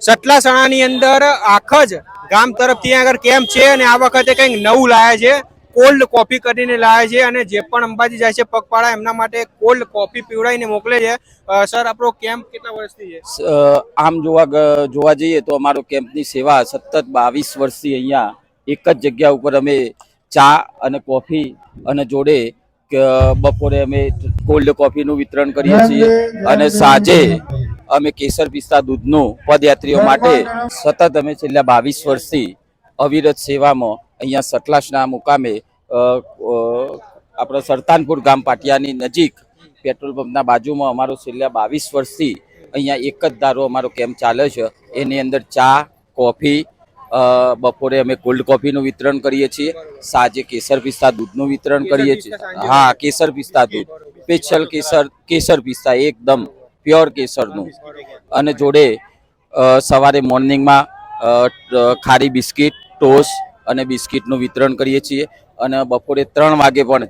સટલાસણાની અંદર આખા જ ગામ તરફથી આગળ કેમ્પ છે અને આ વખતે કંઈક નવું લાયા છે. કોલ્ડ કોફી કરીને લાવે છે અને જે પણ અંબાજી જાય છે પગપાળા એમના માટે કોલ્ડ કોફી પીવડાવીને મોકલે છે. સર આપણો કેમ્પ કેટલા વર્ષથી છે? આમ જોવા જોવા જઈએ તો અમારો કેમ્પની સેવા સતત બાવીસ વર્ષથી અહીંયા એક જ જગ્યા ઉપર અમે ચા અને કોફી અને જોડે ક- બપોરે અમે કોલ્ડ કોફીનું વિતરણ કરીએ છીએ. અને સાંજે અમે કેસર પિસ્તા દૂધનું પદયાત્રીઓ માટે સતત અમે છેલ્લા બાવીસ વર્ષથી અવિરત સેવામાં અહીંયા સટલાસના મુકામે આપણા સરતાનપુર ગામ પાટિયાની નજીક પેટ્રોલ પંપના બાજુમાં અમારો છેલ્લા બાવીસ વર્ષથી અહીંયા એક જ દારો અમારો કેમ્પ ચાલે છે. એની અંદર ચા કોફી બપોરે અમે કોલ્ડ કોફીનું વિતરણ કરીએ છીએ. સાંજે કેસર પિસ્તા દૂધનું વિતરણ કરીએ છીએ. હા કેસર પિસ્તા દૂધ. સ્પેશિયલ કેસર કેસર પિસ્તા એકદમ પ્યોર કેસરનું. અને જોડે સવારે મોર્નિંગમાં ખારી બિસ્કિટ ટોસ્ટ અને બિસ્કિટનું વિતરણ કરીએ છીએ. અને બપોરે ત્રણ વાગે પણ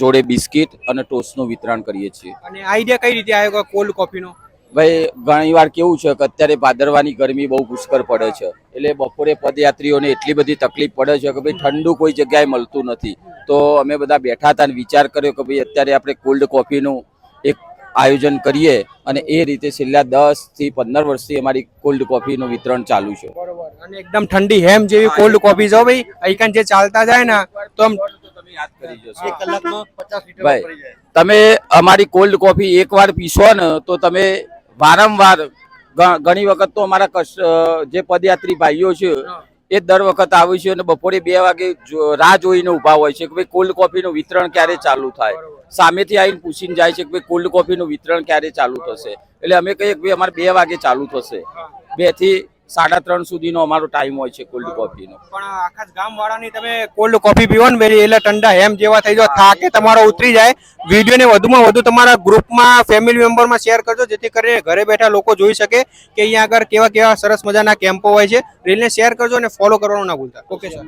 જોડે બિસ્કિટ અને ટોસ્ટનું વિતરણ કરીએ છીએ. અને આઈડિયા કઈ રીતે આવ્યો કોલ્ડ કોફીનો? ભાઈ ઘણી વાર કેવું છે કે અત્યારે ભાદરવાની ગરમી બહુ પુષ્કળ પડે છે. એટલે બપોરે પદયાત્રીઓને એટલી બધી તકલીફ પડે છે કે ભાઈ ઠંડુ કોઈ જગ્યાએ મળતું નથી. તો અમે બધા બેઠા હતા અને વિચાર કર્યો કે ભાઈ અત્યારે આપણે કોલ્ડ કોફીનું એક આયોજન કરીએ અને એ રીતે છેલ્લા દસથી પંદર વર્ષથી અમારી કોલ્ડ કોફીનું વિતરણ ચાલુ છે. બરોબર. અને એકદમ ઠંડી હેમ જેવી કોલ્ડ કોફી જો ભાઈ અહીં જે ચાલતા જાય ને તો ભાઈ તમે અમારી કોલ્ડ કોફી એકવાર પીશો ને તો તમે વારંવાર ઘણી વખત તો અમારા જે પદયાત્રી ભાઈઓ છે એ દર વખત આવે છે અને બપોરે બે વાગે રાહ જોઈને ઊભા હોય છે કે ભાઈ કોલ્ડ કોફીનું વિતરણ ક્યારે ચાલુ થાય. સામેથી આવીને પૂછીને જાય છે કે ભાઈ કોલ્ડ કોફીનું વિતરણ ક્યારે ચાલુ થશે. એટલે અમે કહીએ કે ભાઈ અમારે બે વાગે ચાલુ થશે. બેથી સાડા ત્રણ સુધીનો અમારો ટાઈમ હોય છે કોલ્ડ કોફીનો પણ આખા ગામ વાળાની તમે કોલ્ડ કોફી પીવો ને બેરી એટલે ઠંડા હેમ જેવા થઈ જાવ થાકે, તમારો ઉતરી જાય. વિડીયોને વધુમાં વધુ તમારા ગ્રુપમાં ફેમિલી મેમ્બરમાં શેર કરજો, જેથી કરીને ઘરે બેઠા લોકો જોઈ શકે કે અહીંયા આગળ કેવા કેવા સરસ મજાના કેમ્પો હોય છે. રીલને શેર કરજો અને ફોલો કરવાનું ના ભૂલતા. Okay sir